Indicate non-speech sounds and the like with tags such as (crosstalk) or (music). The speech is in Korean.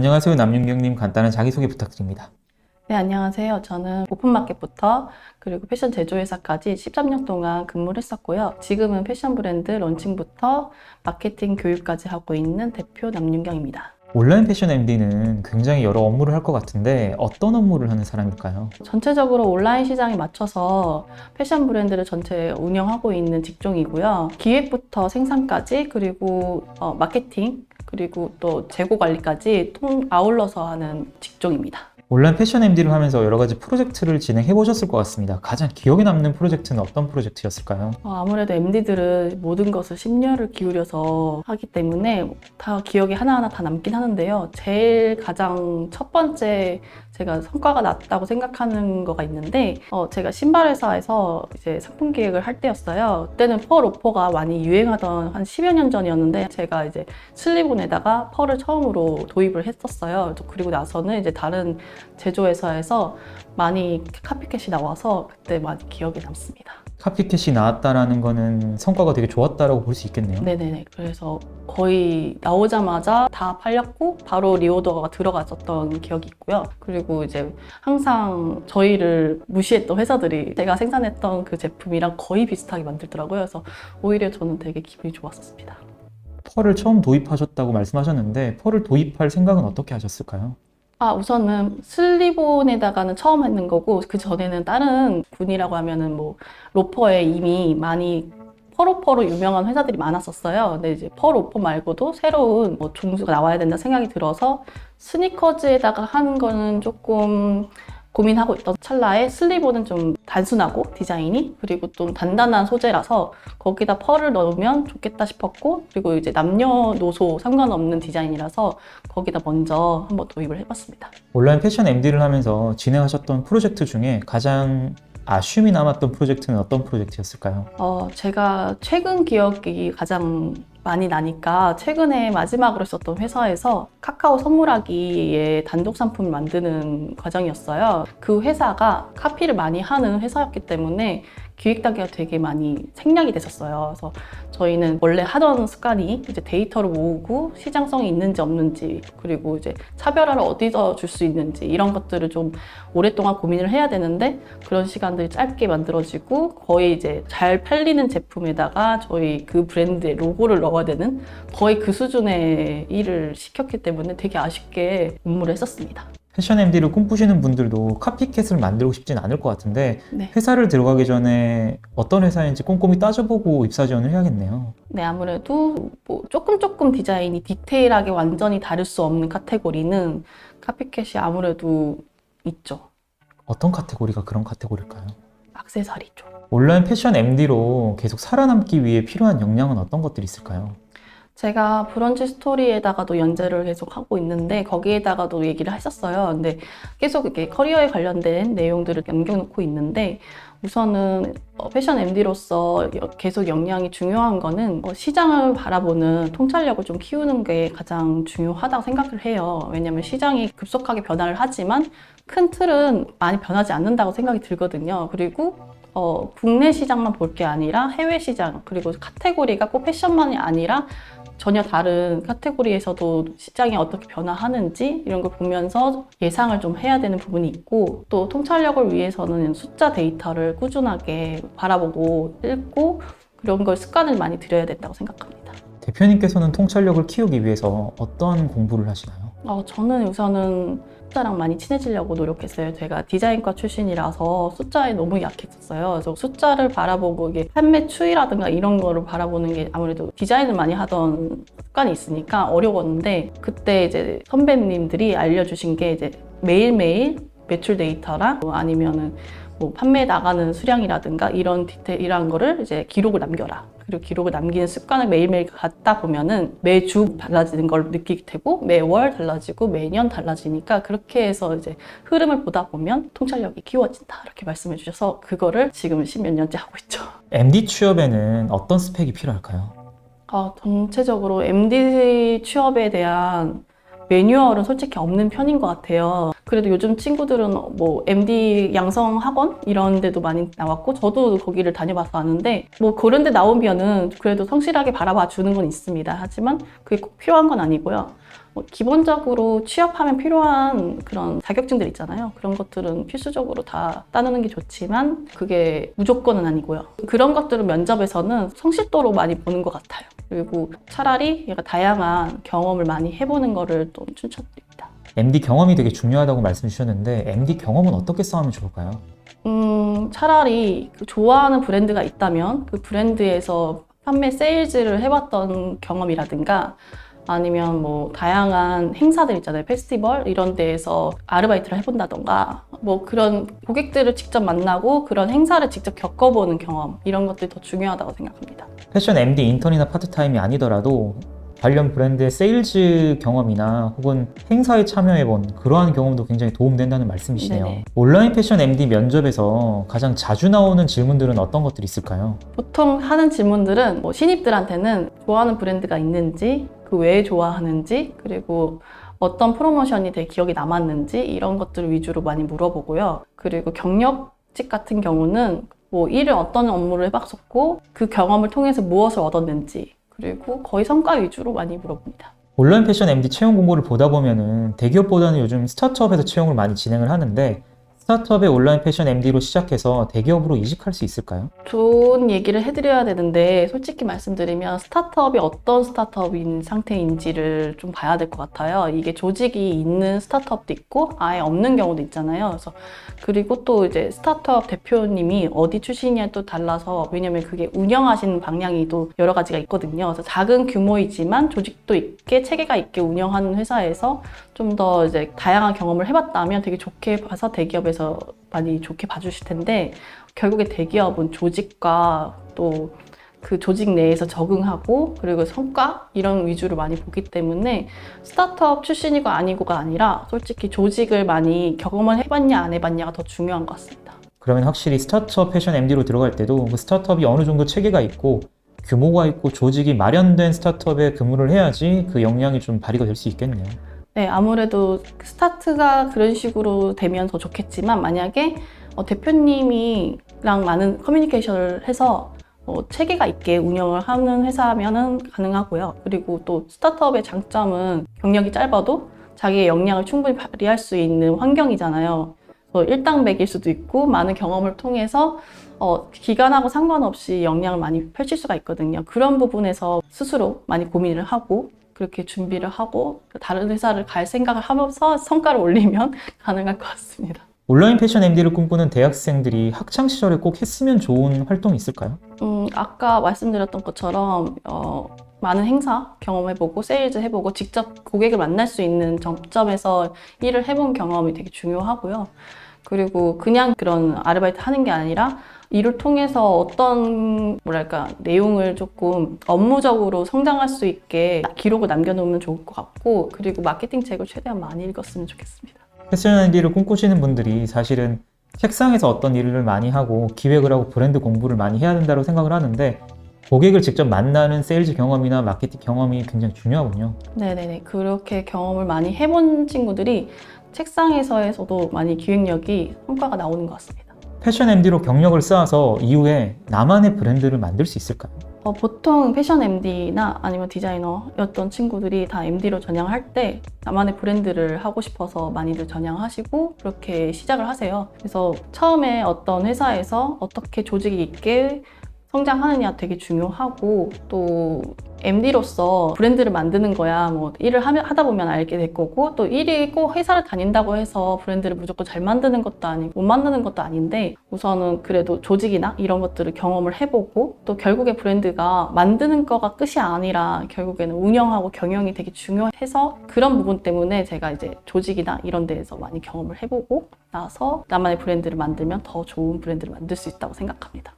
안녕하세요. 남윤경님 간단한 자기소개 부탁드립니다. 네, 안녕하세요. 저는 오픈마켓부터 그리고 패션 제조회사까지 13년 동안 근무를 했었고요. 지금은 패션 브랜드 런칭부터 마케팅 교육까지 하고 있는 대표 남윤경입니다. 온라인 패션 MD는 굉장히 여러 업무를 할 것 같은데 어떤 업무를 하는 사람일까요? 전체적으로 온라인 시장에 맞춰서 패션 브랜드를 전체 운영하고 있는 직종이고요. 기획부터 생산까지 그리고 어, 마케팅 그리고 또 재고 관리까지 통 아울러서 하는 직종입니다. 온라인 패션 MD를 하면서 여러 가지 프로젝트를 진행해 보셨을 것 같습니다. 가장 기억에 남는 프로젝트는 어떤 프로젝트였을까요? 어, 아무래도 MD들은 모든 것을 심려를 기울여서 하기 때문에 다 기억에 하나하나 다 남긴 하는데요. 제일 가장 첫 번째 제가 성과가 났다고 생각하는 거가 있는데, 어, 제가 신발 회사에서 이제 상품 기획을 할 때였어요. 그때는 펄 오퍼가 많이 유행하던 한 10여 년 전이었는데, 제가 이제 슬리본에다가 펄을 처음으로 도입을 했었어요. 그리고 나서는 이제 다른 제조회사에서 많이 카피캣이 나와서 그때 많이 기억에 남습니다. 카피캣이 나왔다라는 거는 성과가 되게 좋았다라고 볼 수 있겠네요. 네네네. 그래서 거의 나오자마자 다 팔렸고 바로 리오더가 들어갔었던 기억이 있고요. 그리고 이제 항상 저희를 무시했던 회사들이 제가 생산했던 그 제품이랑 거의 비슷하게 만들더라고요. 그래서 오히려 저는 되게 기분이 좋았었습니다. 펄을 처음 도입하셨다고 말씀하셨는데 펄을 도입할 생각은 어떻게 하셨을까요? 아, 우선은 슬리본에다가는 처음 했는 거고, 그 전에는 다른 군이라고 하면은 뭐, 로퍼에 이미 많이 펄오퍼로 유명한 회사들이 많았었어요. 근데 이제 펄오퍼 말고도 새로운 뭐 종수가 나와야 된다 생각이 들어서 스니커즈에다가 하는 거는 조금 고민하고 있던 찰나에 슬리본은 좀 단순하고 디자인이 그리고 좀 단단한 소재라서 거기다 펄을 넣으면 좋겠다 싶었고 그리고 이제 남녀노소 상관없는 디자인이라서 거기다 먼저 한번 도입을 해봤습니다. 온라인 패션 MD를 하면서 진행하셨던 프로젝트 중에 가장 아쉬움이 남았던 프로젝트는 어떤 프로젝트였을까요? 어, 제가 최근 기억이 가장 많이 나니까 최근에 마지막으로 썼던 회사에서 카카오 선물하기의 단독 상품을 만드는 과정이었어요. 그 회사가 카피를 많이 하는 회사였기 때문에 기획 단계가 되게 많이 생략이 됐었어요. 그래서 저희는 원래 하던 습관이 이제 데이터를 모으고 시장성이 있는지 없는지 그리고 이제 차별화를 어디서 줄 수 있는지 이런 것들을 좀 오랫동안 고민을 해야 되는데 그런 시간들이 짧게 만들어지고 거의 이제 잘 팔리는 제품에다가 저희 그 브랜드의 로고를 넣어야 되는 거의 그 수준의 일을 시켰기 때문에 되게 아쉽게 업무를 했었습니다. 패션 MD를 꿈꾸시는 분들도 카피캣을 만들고 싶진 않을 것 같은데 네. 회사를 들어가기 전에 어떤 회사인지 꼼꼼히 따져보고 입사 지원을 해야겠네요. 네, 아무래도 뭐 조금 조금 디자인이 디테일하게 완전히 다를 수 없는 카테고리는 카피캣이 아무래도 있죠. 어떤 카테고리가 그런 카테고리일까요? 액세서리 쪽. 온라인 패션 MD로 계속 살아남기 위해 필요한 역량은 어떤 것들이 있을까요? 제가 브런치 스토리에다가도 연재를 계속 하고 있는데 거기에다가도 얘기를 했었어요. 근데 계속 이렇게 커리어에 관련된 내용들을 남겨놓고 있는데 우선은 어, 패션 MD로서 계속 역량이 중요한 거는 어, 시장을 바라보는 통찰력을 좀 키우는 게 가장 중요하다고 생각을 해요. 왜냐하면 시장이 급속하게 변화를 하지만 큰 틀은 많이 변하지 않는다고 생각이 들거든요. 그리고 어, 국내 시장만 볼 게 아니라 해외 시장 그리고 카테고리가 꼭 패션만이 아니라 전혀 다른 카테고리에서도 시장이 어떻게 변화하는지 이런 걸 보면서 예상을 좀 해야 되는 부분이 있고 또 통찰력을 위해서는 숫자 데이터를 꾸준하게 바라보고 읽고 그런 걸 습관을 많이 들여야 된다고 생각합니다. 대표님께서는 통찰력을 키우기 위해서 어떠한 공부를 하시나요? 어, 저는 우선은 숫자랑 많이 친해지려고 노력했어요. 제가 디자인과 출신이라서 숫자에 너무 약했었어요. 그래서 숫자를 바라보고 이게 판매 추이라든가 이런 거를 바라보는 게 아무래도 디자인을 많이 하던 습관이 있으니까 어려웠는데 그때 이제 선배님들이 알려주신 게 이제 매일매일 매출 데이터랑 뭐 아니면은 뭐 판매 나가는 수량이라든가 이런 디테일한 거를 이제 기록을 남겨라. 그리고 기록을 남기는 습관을 매일매일 갖다 보면은 매주 달라지는 걸 느끼게 되고 매월 달라지고 매년 달라지니까 그렇게 해서 이제 흐름을 보다 보면 통찰력이 키워진다. 이렇게 말씀해 주셔서 그거를 지금 십몇 년째 하고 있죠. MD 취업에는 어떤 스펙이 필요할까요? 어, 전체적으로 MD 취업에 대한 매뉴얼은 솔직히 없는 편인 것 같아요. 그래도 요즘 친구들은 뭐 MD 양성 학원 이런 데도 많이 나왔고 저도 거기를 다녀봐서 아는데 뭐 그런 데 나오면은 그래도 성실하게 바라봐 주는 건 있습니다. 하지만 그게 꼭 필요한 건 아니고요. 뭐 기본적으로 취업하면 필요한 그런 자격증들 있잖아요. 그런 것들은 필수적으로 다 따놓는 게 좋지만 그게 무조건은 아니고요. 그런 것들은 면접에서는 성실도로 많이 보는 것 같아요. 그리고 차라리 얘가 다양한 경험을 많이 해보는 거를 또 추천드립니다. MD 경험이 되게 중요하다고 말씀 주셨는데 MD 경험은 어떻게 쌓으면 좋을까요? 음, 차라리 그 좋아하는 브랜드가 있다면 그 브랜드에서 판매 세일즈를 해봤던 경험이라든가 아니면 뭐 다양한 행사들 있잖아요. 페스티벌 이런 데에서 아르바이트를 해본다던가 뭐 그런 고객들을 직접 만나고 그런 행사를 직접 겪어보는 경험 이런 것들이 더 중요하다고 생각합니다. 패션 MD 인턴이나 파트타임이 아니더라도 관련 브랜드의 세일즈 경험이나 혹은 행사에 참여해본 그러한 경험도 굉장히 도움된다는 말씀이시네요. 네네. 온라인 패션 MD 면접에서 가장 자주 나오는 질문들은 어떤 것들이 있을까요? 보통 하는 질문들은 뭐 신입들한테는 좋아하는 브랜드가 있는지, 그 왜 좋아하는지, 그리고 어떤 프로모션이 되게 기억에 남았는지 이런 것들을 위주로 많이 물어보고요. 그리고 경력직 같은 경우는 뭐 일을 어떤 업무를 해봤었고 그 경험을 통해서 무엇을 얻었는지 그리고 거의 성과 위주로 많이 물어봅니다. 온라인 패션 MD 채용 공고를 보다 보면은 대기업보다는 요즘 스타트업에서 채용을 많이 진행을 하는데 스타트업의 온라인 패션 MD로 시작해서 대기업으로 이직할 수 있을까요? 좋은 얘기를 해드려야 되는데 솔직히 말씀드리면 스타트업이 어떤 스타트업인 상태인지를 좀 봐야 될 것 같아요. 이게 조직이 있는 스타트업도 있고 아예 없는 경우도 있잖아요. 그래서 그리고 또 이제 스타트업 대표님이 어디 출신이냐에 또 달라서 왜냐면 그게 운영하시는 방향이 또 여러 가지가 있거든요. 그래서 작은 규모이지만 조직도 있게 체계가 있게 운영하는 회사에서 좀 더 이제 다양한 경험을 해봤다면 되게 좋게 봐서 대기업에서 많이 좋게 봐주실 텐데 결국에 대기업은 조직과 또 그 조직 내에서 적응하고 그리고 성과 이런 위주로 많이 보기 때문에 스타트업 출신이고 아니고가 아니라 솔직히 조직을 많이 경험을 해봤냐 안 해봤냐가 더 중요한 것 같습니다. 그러면 확실히 스타트업 패션 MD로 들어갈 때도 그 스타트업이 어느 정도 체계가 있고 규모가 있고 조직이 마련된 스타트업에 근무를 해야지 그 역량이 좀 발휘가 될 수 있겠네요. 네, 아무래도 스타트가 그런 식으로 되면 더 좋겠지만 만약에 어, 대표님이랑 많은 커뮤니케이션을 해서 어, 체계가 있게 운영을 하는 회사면은 가능하고요. 그리고 또 스타트업의 장점은 경력이 짧아도 자기의 역량을 충분히 발휘할 수 있는 환경이잖아요. 뭐 일당백일 수도 있고 많은 경험을 통해서 어, 기간하고 상관없이 역량을 많이 펼칠 수가 있거든요. 그런 부분에서 스스로 많이 고민을 하고 그렇게 준비를 하고 다른 회사를 갈 생각을 하면서 성과를 올리면 (laughs) 가능할 것 같습니다. 온라인 패션 MD를 꿈꾸는 대학생들이 학창 시절에 꼭 했으면 좋은 활동이 있을까요? 음, 아까 말씀드렸던 것처럼 어, 많은 행사 경험해보고 세일즈 해보고 직접 고객을 만날 수 있는 점점에서 일을 해본 경험이 되게 중요하고요. 그리고 그냥 그런 아르바이트 하는 게 아니라 이를 통해서 어떤 뭐랄까 내용을 조금 업무적으로 성장할 수 있게 기록을 남겨놓으면 좋을 것 같고 그리고 마케팅 책을 최대한 많이 읽었으면 좋겠습니다. 패션 MD를 꿈꾸시는 분들이 사실은 책상에서 어떤 일을 많이 하고 기획을 하고 브랜드 공부를 많이 해야 된다고 생각을 하는데 고객을 직접 만나는 세일즈 경험이나 마케팅 경험이 굉장히 중요하군요. 네네네. 그렇게 경험을 많이 해본 친구들이 책상에서에서도 많이 기획력이 성과가 나오는 것 같습니다. 패션 MD로 경력을 쌓아서 이후에 나만의 브랜드를 만들 수 있을까요? 어, 보통 패션 MD나 아니면 디자이너였던 친구들이 다 MD로 전향할 때 나만의 브랜드를 하고 싶어서 많이들 전향하시고 그렇게 시작을 하세요. 그래서 처음에 어떤 회사에서 어떻게 조직이 있게 성장하느냐 되게 중요하고 또 MD로서 브랜드를 만드는 거야 뭐 일을 하다 보면 알게 될 거고 또 일이 꼭 회사를 다닌다고 해서 브랜드를 무조건 잘 만드는 것도 아니고 못 만드는 것도 아닌데 우선은 그래도 조직이나 이런 것들을 경험을 해보고 또 결국에 브랜드가 만드는 거가 끝이 아니라 결국에는 운영하고 경영이 되게 중요해서 그런 부분 때문에 제가 이제 조직이나 이런 데에서 많이 경험을 해보고 나서 나만의 브랜드를 만들면 더 좋은 브랜드를 만들 수 있다고 생각합니다.